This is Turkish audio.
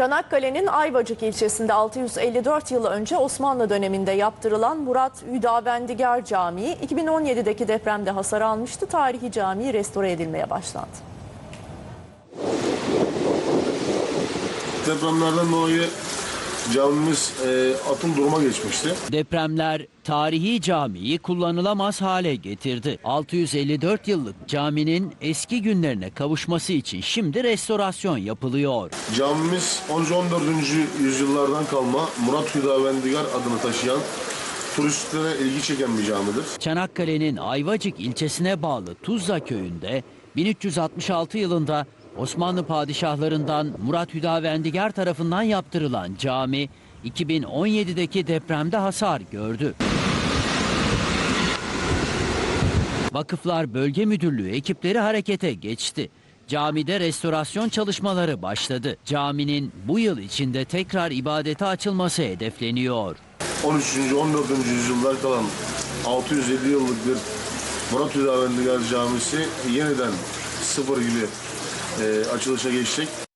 Çanakkale'nin Ayvacık ilçesinde 654 yıl önce Osmanlı döneminde yaptırılan Murat Hüdavendigar Camii 2017'deki depremde hasar almıştı. Tarihi cami restore edilmeye başlandı. Depremlerden dolayı camimiz e, atım duruma geçmişti. Depremler tarihi camiyi kullanılamaz hale getirdi. 654 yıllık caminin eski günlerine kavuşması için şimdi restorasyon yapılıyor. Camimiz 13. 14. yüzyıllardan kalma Murat Hüdavendigar adını taşıyan turistlere ilgi çeken bir camidir. Çanakkale'nin Ayvacık ilçesine bağlı Tuzla köyünde 1366 yılında Osmanlı padişahlarından Murat Hüdavendigar tarafından yaptırılan cami 2017'deki depremde hasar gördü. Vakıflar Bölge Müdürlüğü ekipleri harekete geçti. Camide restorasyon çalışmaları başladı. Caminin bu yıl içinde tekrar ibadete açılması hedefleniyor. 13. 14. yüzyıllar kalan 650 yıllık bir Murat Hüdavendigar Camisi yeniden sıfır gibi e, açılışa geçecek.